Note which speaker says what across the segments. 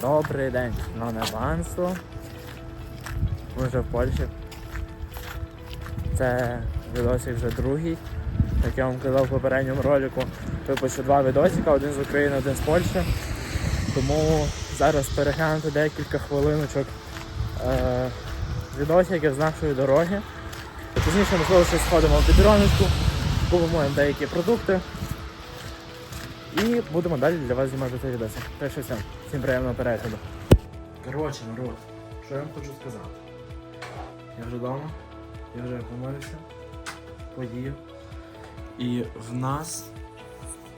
Speaker 1: Добрий день, шановне панство. Ми вже в Польщі. Це відосик вже другий. Як я вам казав в попередньому ролику, випущу два відосика, один з України, один з Польщі. Тому зараз переглянути декілька хвилиночок е, відосиків з нашої дороги. Пізніше, можливо, щось сходимо в підроночку, купимо деякі продукти. І будемо далі для вас знімати цей відосик. Так що все, всім приємного перегляду. Коротше, народ, що я вам хочу сказати. Я вже вдома, я вже помолився, поїв. І в нас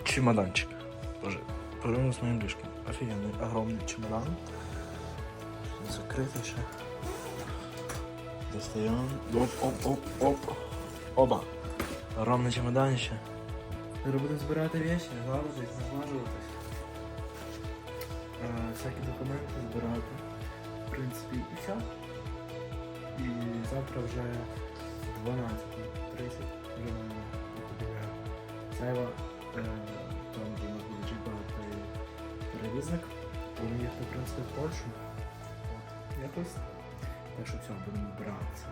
Speaker 1: чемоданчик. Боже, порівняно з моїм ліжком. Офігенний, огромний чемодан. Закритий ще. Достаємо. Оп, оп, оп, оп. Оба. Огромний чемоданище. Зараз будемо збирати вещи, глажитись, наглажуватись. Е, Всякі документи збирати. В принципі, і все. І завтра вже 12.30 вже е, там де нас буде чекати перевізник. Будемо їхати, в принципі, в Польщу. От, якось. Так що все, будемо збиратися.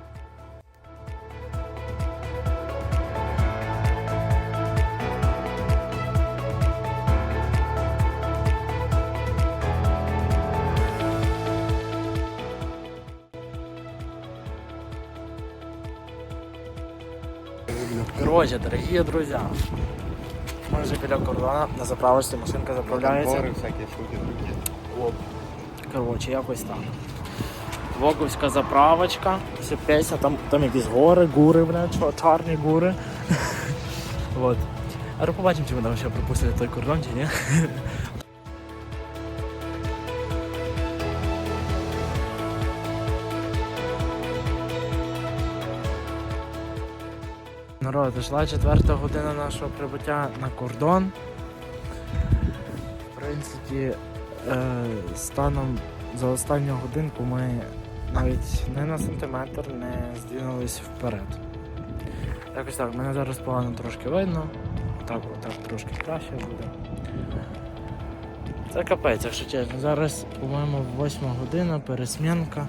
Speaker 1: Короче, дорогие друзья, мы вже біля кордона на заправочці, машинка заправляється.
Speaker 2: всякі штуки.
Speaker 1: Коротше, якось так. Воковська заправочка, все песня, там, там якісь гори, гури, бля, чо- чорні гури. вот. А побачимо, чи ми там ще пропустили той кордон, чи ні. Народ, дійшла четверта година нашого прибуття на кордон. В принципі, е, станом за останню годинку ми навіть не на сантиметр не здвинулись вперед. Якось так, мене зараз погано трошки видно. Так, так трошки краще буде. Це капець, якщо чесно. Зараз, по-моєму, 8 година, пересмінка.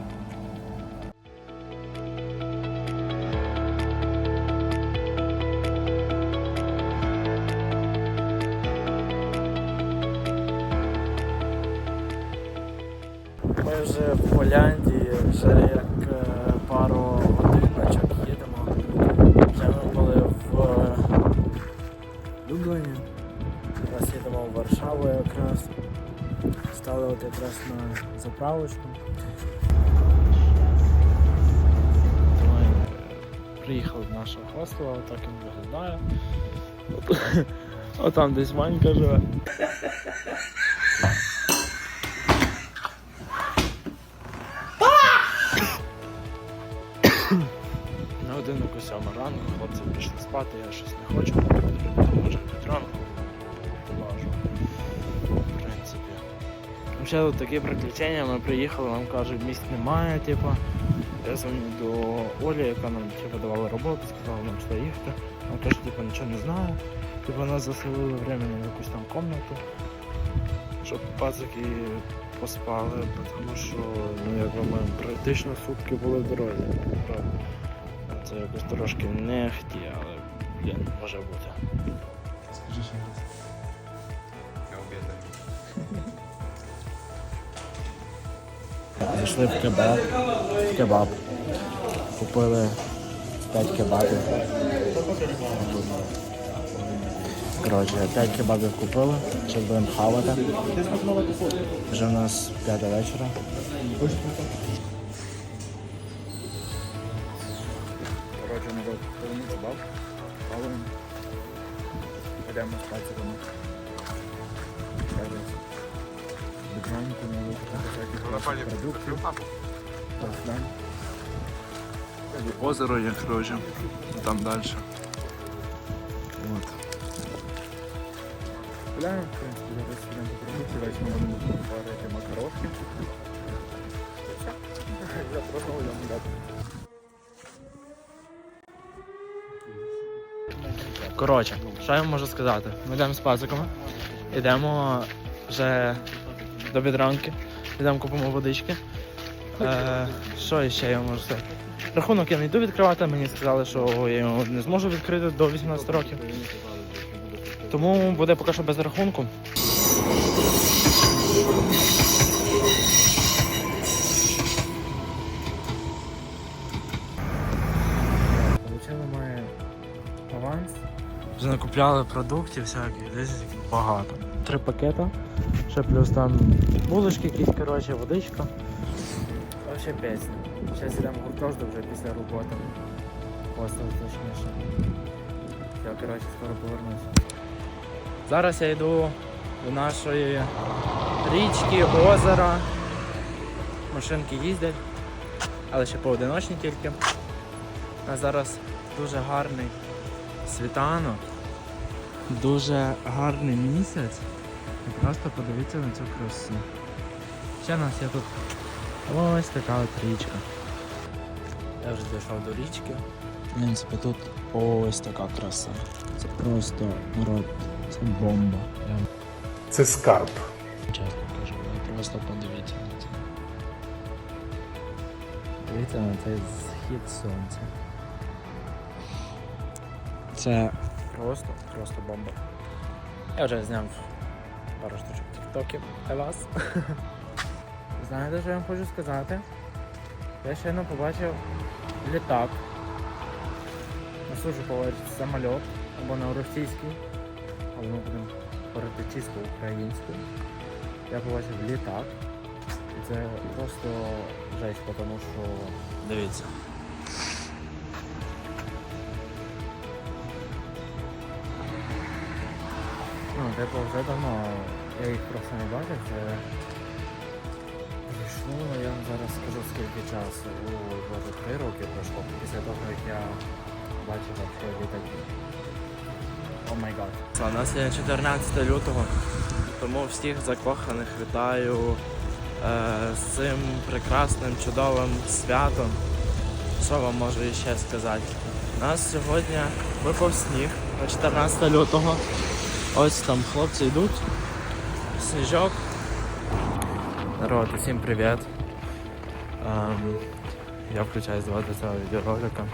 Speaker 1: Вже в Поляндії, вже як е, пару годиночок їдемо. Вже ми були в е, Любліні. Зараз їдемо в Варшаву якраз. Стали от якраз на заправочку. Приїхали до нашого хостела, отак він виглядає. От, от там десь Ванька живе. На годиннику сьома ранку, хлопці пішли спати, я щось не хочу. Може під ранку полажу. В принципі. Взагалі такі приключення, ми приїхали, нам кажуть, місць немає, типу. Я дзвоню до Олі, яка нам типу, давала роботу, сказала нам сюди їхати. Вона каже, типу, нічого не знаю. Типу нас заселили временно в якусь там комнату, щоб пацики поспали, тому що ну, якби ми практично сутки були в дорозі. Це якось трошки не хті, але блін, може бути.
Speaker 2: Скажи ще раз. Я обідаю.
Speaker 1: Зайшли в кебаб. В кебаб. Купили 5 кебабів. Коротше, 5 кебабів купили, зараз будемо хавати. Вже в нас 5 вечора. Продуктів. Да.
Speaker 2: Озеро є, коротше. Там далі. От.
Speaker 1: Гуляємо, в принципі, зараз йдемо по продукти, візьмемо варити макарошки. Я просто йдемо дати. Коротше, що я вам можу сказати? Ми йдемо з пазиками, йдемо вже до підранки. Підемо купимо водички. Е, що ще я можу сказати? Рахунок я не йду відкривати, мені сказали, що я його не зможу відкрити до 18 років. Тому буде поки що без рахунку. Получили ми аванс. Вже накупляли продуктів всяких, десь багато. Три пакета. Ще плюс там булочки якісь, коротше, водичка. Вообще песня. Зараз йдемо гуртожду вже після роботи. Хостел точніше. Все, коротше, скоро повернусь. Зараз я йду до нашої річки, озера. Машинки їздять, але ще поодиночні тільки. Нас зараз дуже гарний світанок, дуже гарний місяць. І просто подивіться на цю красу. Ще у нас є тут ось така от річка. Я вже дійшов до річки. В принципі, тут ось така краса. Це просто народ, це бомба.
Speaker 3: Це скарб.
Speaker 1: чесно кажу, ви просто подивіться на це. Дивіться на цей схід сонця. Це просто, просто бомба. Я вже зняв пару штучок тіктоків для вас. Знаєте, що я вам хочу сказати? Я щойно побачив літак. На сушу говорить самоліт або на російський, але ми будемо говорити чисто українською. Я побачив літак. Це просто жесть, тому що. Дивіться. Ну, типу, вже давно я їх просто не бачив. Це пройшло, я вам зараз скажу скільки часу. Ой, боже, три роки пройшло після того, як я бачив вообще літаки. О май гад. У нас є 14 лютого, тому всіх закоханих вітаю е, з цим прекрасним, чудовим святом. Що вам можу ще сказати? У нас сьогодні випав сніг на 14 лютого. Ось там хлопці йдуть. Сніжок. Народ, усім привіт. Ем, я включаю звати цього відеоролика.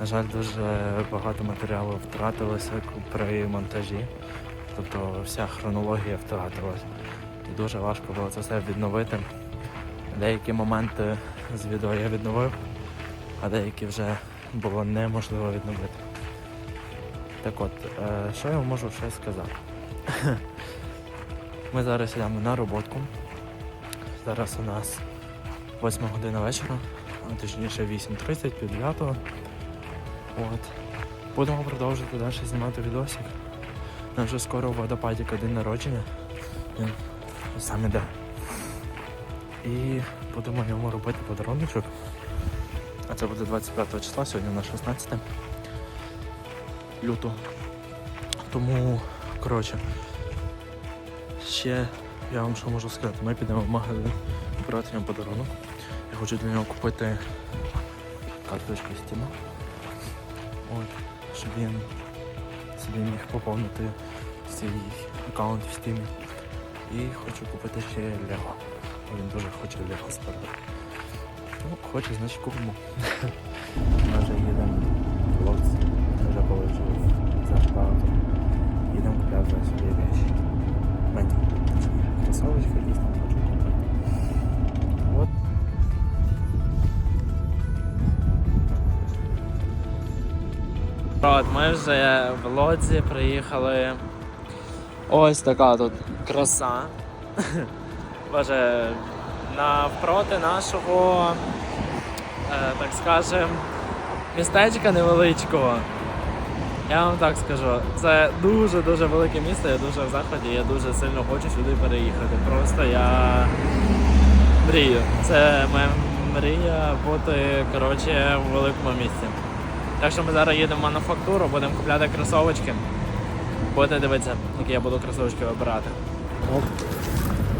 Speaker 1: На жаль, дуже багато матеріалу втратилося при монтажі. Тобто вся хронологія втратилась. І дуже важко було це все відновити. Деякі моменти з відео я відновив, а деякі вже було неможливо відновити. Так от, е, що я можу ще сказати? Ми зараз йдемо на роботку. Зараз у нас 8 година вечора, а точніше 8.30, пів 9. От. Будемо продовжувати далі знімати відосик. Нам вже скоро у водопадіка день народження. Він сам іде. І будемо йому робити подаруночок. А це буде 25 числа, сьогодні на 16 лютого. Тому, коротше, ще я вам що можу сказати, ми підемо в магазин брати йому подарунок. Я хочу для нього купити карточку Steam. От, щоб він собі міг поповнити свій аккаунт в Steam. І хочу купити ще Лего. Він дуже хоче Лего спереду. Ну, хоче, значить купимо. Ми вже їдемо хлопці. Вже положив зарплату. Їдемо купляти собі речі. Мені. Кросовочки якісь там хочу купити. От. От, ми вже в Лодзі приїхали. Ось така тут краса. Боже, навпроти нашого, е, так скажем, містечка невеличкого. Я вам так скажу, це дуже-дуже велике місто, я дуже в заході, я дуже сильно хочу сюди переїхати. Просто я мрію. Це моя мрія бути коротше, в великому місті. Так що ми зараз їдемо в мануфактуру, будемо купляти кросовочки. Будете дивитися, які я буду кросовочки вибирати. Оп.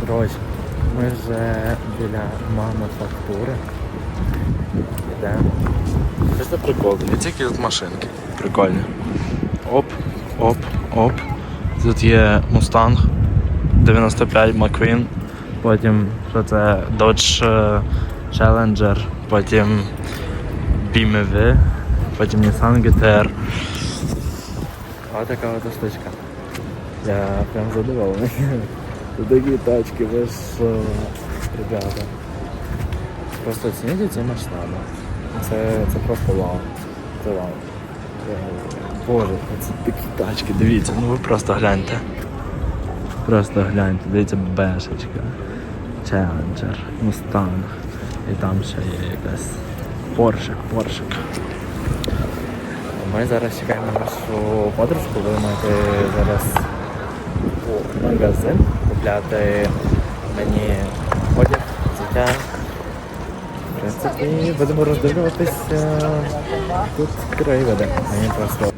Speaker 1: Коротше, ми вже біля мануфактури. Йдемо. Це прикол? Дивіться, які тут машинки. Прикольні. Оп, оп, оп. Тут є мустанг. 95 McQueen, потім що це Dodge е, Challenger, потім BMW, потім Nissan GTR. Ось така от штучка. Я прям задоволений. Такі тачки, ви що, ребята. Просто оцініть ці масштаби. Це, це просто вау. Це вау. Боже, це такі тачки, дивіться, ну ви просто гляньте. Просто гляньте, дивіться, бешечка, Challenger, Mustang. І там ще є якась Поршик, Поршик. Ми зараз чекаємо нашу подружку, йти зараз у магазин, купляти мені одяг, взуття. Принципі, будемо роздивлюватися тут краєвиди. Мені просто.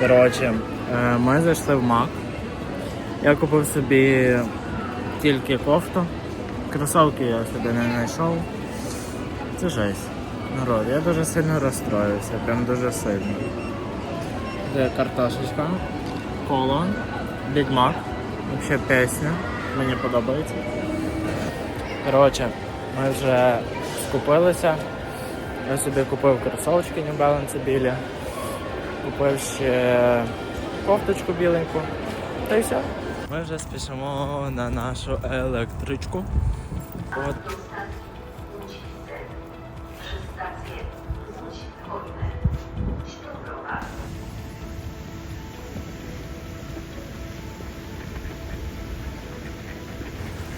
Speaker 1: Коротше, е, ми зайшли в Мак. Я купив собі тільки кофту. Кросовки я собі не знайшов. Це жесть. Народ, я дуже сильно розстроївся, прям дуже сильно. Це картошечка, коло, Mac, взагалі пісня, мені подобається. Коротше, ми вже скупилися. Я собі купив кросовочки New Balance білі, купив ще кофточку біленьку. Та й все. Ми вже спішимо на нашу електричку. От.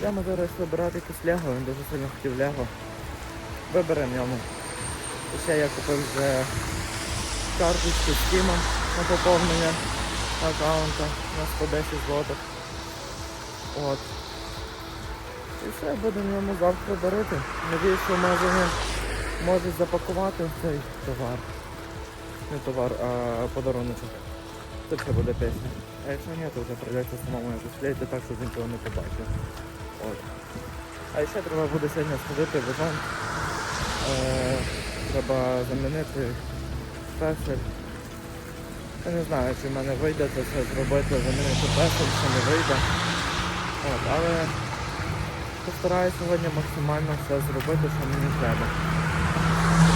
Speaker 1: Йдемо зараз вибирати якусь лего, він дуже сильно хотів лего. Виберемо йому. І ще я купив вже карточку з Тімом на поповнення аккаунта на 110 злотих. От. І все, будемо йому завтра дарити. Надіюсь, що магазині можуть запакувати цей товар. Не товар, а подаруночок. Це буде пісня. А якщо ні, то вже прийдеться самому його склеїти так, щоб він цього не побачив. От. А ще треба буде сьогодні сходити в Іван. Е, треба замінити песель. Я не знаю, чи в мене вийде це все зробити, замінити песель, чи не вийде. От, але постараюся сьогодні максимально все зробити, що мені треба.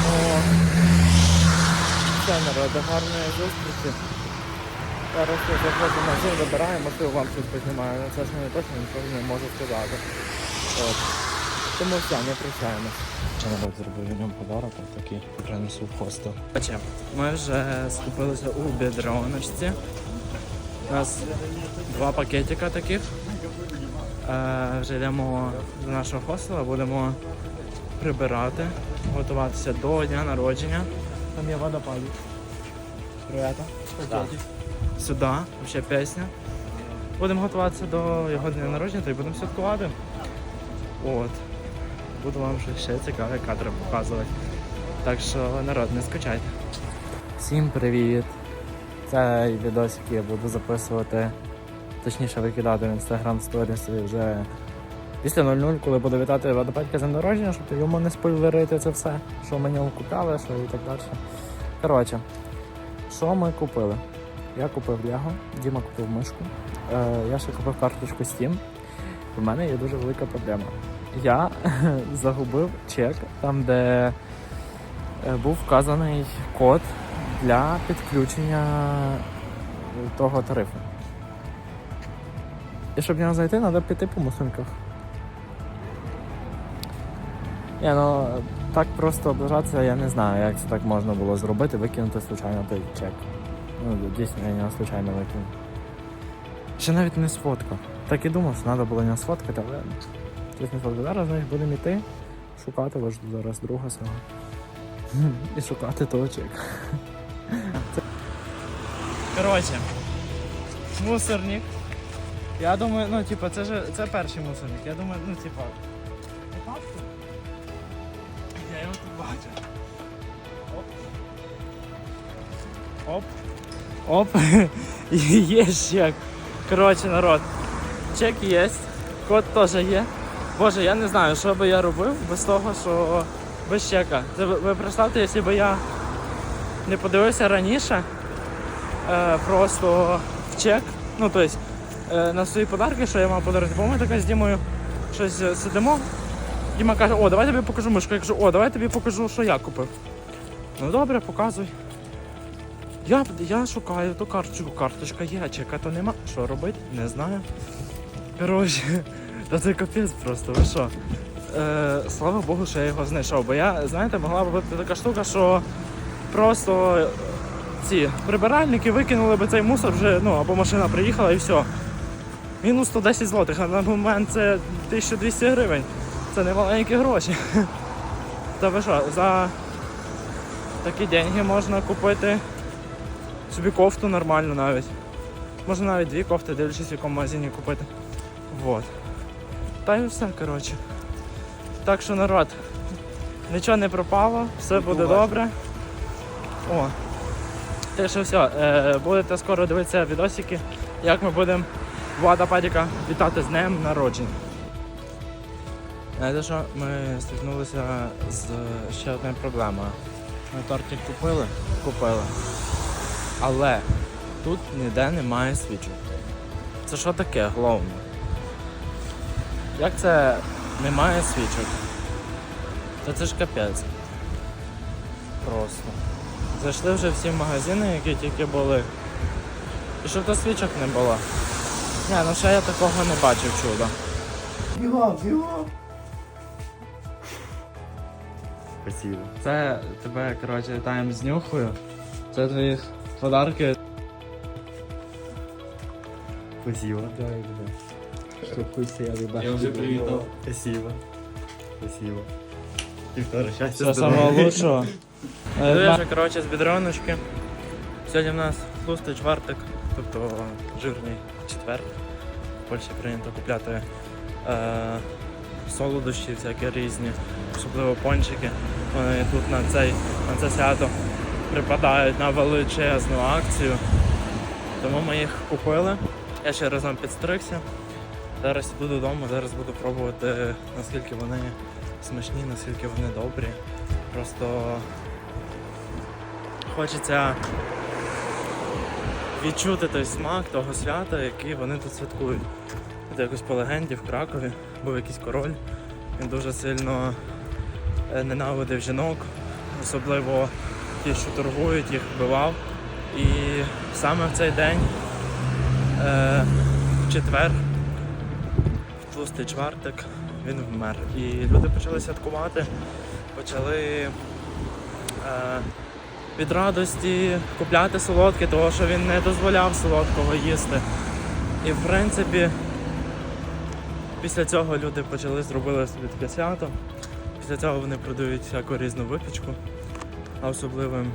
Speaker 1: Тому все, народи, гарної зустрічі. Зараз я заходжу на зим, вибираю, можливо вам щось познімаю, але це ж не точно нічого не можу сказати. От. Тому все, не прощаємось. Народ зробив йому подарок, такий принесу в хостел. Ми вже скупилися у бідроночці. У нас два пакетика таких. Е, вже йдемо до нашого хостела, будемо прибирати, готуватися до дня народження. Там є водопадик. Привет. Сюди, ще пісня. Будемо готуватися до його дня народження та й будемо святкувати. От. Буду вам ще- цікаві кадри показувати. Так що народ, не скучайте. Всім привіт! Цей відосик я буду записувати, точніше викидати в інстаграм сторіс вже після 00, коли буду вітати водопадька з народження, щоб йому не спойлерити це все, що нього купляли, що і так далі. Коротше, що ми купили? Я купив Лего, Діма купив мишку. Е, я ще купив карточку Steam. У мене є дуже велика проблема. Я загубив чек там, де е, був вказаний код для підключення того тарифу. І щоб нього знайти, треба піти по мусинках. Ні, ну так просто облажатися, я не знаю, як це так можна було зробити, викинути случайно той чек. Ну, дійсно, я його случайно викинув. Ще навіть не сфоткав. Так і думав, що треба було нього сфоткати, але щось не сфоткав. Зараз знаєш, будемо йти, шукати ваш зараз друга свого. І шукати того чека. Коротше, мусорник. Я думаю, ну, типа, це ж це перший мусорник. Я думаю, ну, типа. Я його тут бачу. Оп. Оп. Оп. Є чек. Коротше, народ. Чек є. Код теж є. Боже, я не знаю, що би я робив без того, що без чека. Це ви, представте, якщо б я не подивився раніше, е, просто в чек. Ну, тобто, е, на свої подарки, що я мав подарувати. Бо ми така з Дімою щось сидимо. Діма каже, о, давай тобі покажу мишку. Я кажу, о, давай тобі покажу, що я купив. Ну добре, показуй. Я, я шукаю ту карточку, карточка є, чека то нема. Що робити? Не знаю. Коротше, та це капець просто, ви що? Е, слава Богу, що я його знайшов. Бо я, знаєте, могла б бути така штука, що просто е, ці прибиральники викинули би цей мусор вже, ну, або машина приїхала і все. Мінус 110 злотих, а на момент це 1200 гривень. Це не маленькі гроші. Та ви що, за такі деньги можна купити собі кофту нормально навіть. Можна навіть дві кофти, дивлячись в якому магазині купити. Вот. Та й все, коротше. Так що народ, нічого не пропало, все буде добре. О. Так що все, е, будете скоро дивитися відосики, як ми будемо Влада Падіка вітати з днем народження. Знаєте що, ми стикнулися з ще одною проблемою. Ми тортик купили? Купили. Але тут ніде немає свічок. Це що таке, головне? Як це немає свічок? Та це ж капець. Просто. Зайшли вже всі магазини, які тільки були. І щоб то свічок не було. Ні, ну ще я такого не бачив чуда.
Speaker 2: Бігом, бігом. Спасибо.
Speaker 1: Це тебе, коротше, вітаємо з нюхою. Це твої подарки.
Speaker 2: Спасибо.
Speaker 1: Давай, давай. Штукуйся, я вибачу.
Speaker 2: Я вже привітав. Спасибо. Спасибо. Вікторе, щастя,
Speaker 1: Все самого лучшого. Дуже, коротше, з бідроночки. Сьогодні в нас тлустий чвартик, тобто жирний четвер. В Польщі прийнято купляти е, солодощі всякі різні, особливо пончики. Вони тут на, цей, на це свято припадають на величезну акцію. Тому ми їх купили. Я ще разом підстригся. Зараз йду додому, зараз буду пробувати, наскільки вони смачні, наскільки вони добрі. Просто хочеться відчути той смак того свята, який вони тут святкують. Це якось по легенді в Кракові був якийсь король. Він дуже сильно е, ненавидив жінок, особливо ті, що торгують, їх вбивав. І саме в цей день, е, в четвер, в тлустий чвартик, він вмер. І люди почали святкувати, почали е, від радості купляти солодке, тому що він не дозволяв солодкого їсти. І в принципі, після цього люди почали зробили собі таке свято. Після цього вони продають всяку різну випічку. А особливим,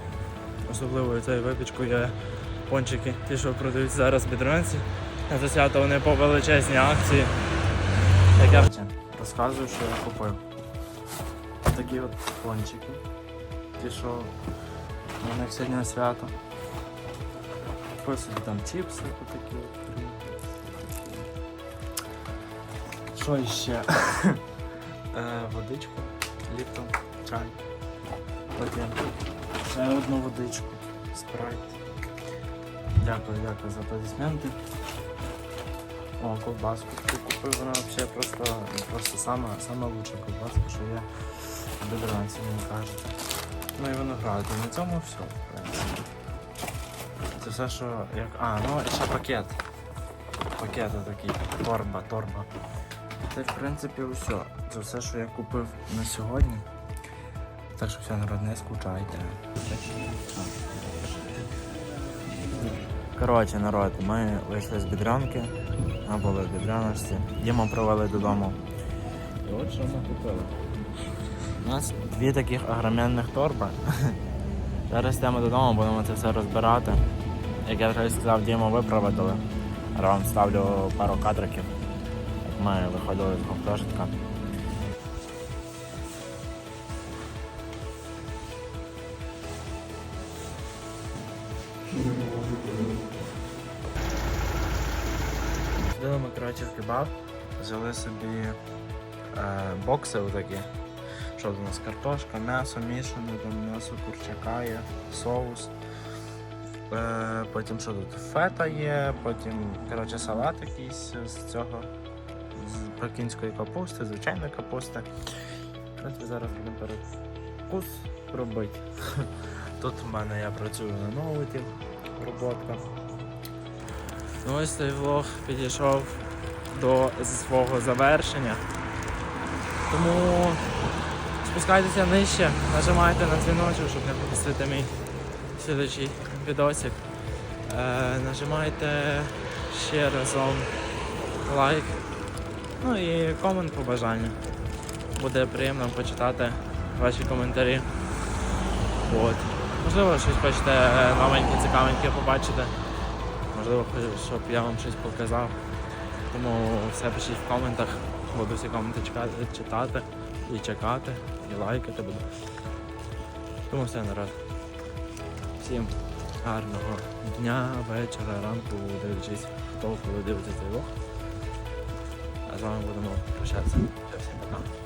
Speaker 1: особливою цією випічкою є пончики, ті, що продають зараз в бідронці. Це свято вони по величезній акції. Як я розказую, що я купив. Такі от пончики. Ті, що у них сьогодні свято. Купив собі там чіпси три. Що іще? Е, Водичку, ліптом, чай. Потім ще одну водичку, спрайт. Дякую, дякую за аплодисменти. О, ковбаску купив, вона взагалі просто, просто сама, сама лучша ковбаска, що є в бедранці, мені кажуть. Ну і виноград, і на цьому все, в принципі. Це все, що як. А, ну і ще пакет. Пакет такий. Торба, торба. Це в принципі все. Це все, що я купив на сьогодні. Так що все, народ, не скучайте. Коротше, народ, ми вийшли з бідрянки, ми були в бідряночці, Діму провели додому. І от що ми купили. У нас дві таких огроменних торби. Зараз йдемо додому, будемо це все розбирати. Як я вже сказав, Діму випроводили. Я вам ставлю пару кадриків, як ми виходили з гуртожитка. Коротше в кебаб, взяли собі е, бокси отакі,
Speaker 3: Що у нас картошка, м'ясо мішане, там м'ясо курчака є, соус. Е, потім що тут? Фета є, потім коротше, салат якийсь з цього, з пекінської капусти, звичайної капусти. В зараз будемо перекус робити. Тут в мене я працюю на ноуті, роботка.
Speaker 1: Ну ось цей влог підійшов до свого завершення. Тому спускайтеся нижче, нажимайте на дзвіночок, щоб не пропустити мій слідчий відосик. Е, нажимайте ще разом лайк. Ну і комент по бажанню. Буде приємно почитати ваші коментарі. От. Можливо, щось хочете новеньке, цікавеньке побачити. Можливо, щоб я вам щось показав. Тому все пишіть в коментах. Буду всі коменти читати і чекати, і лайкати буду. Тому все народ. Всім гарного дня, вечора, ранку, дивлячись, хто коли дивиться цей влог. А з вами будемо прощатися. Всім пока.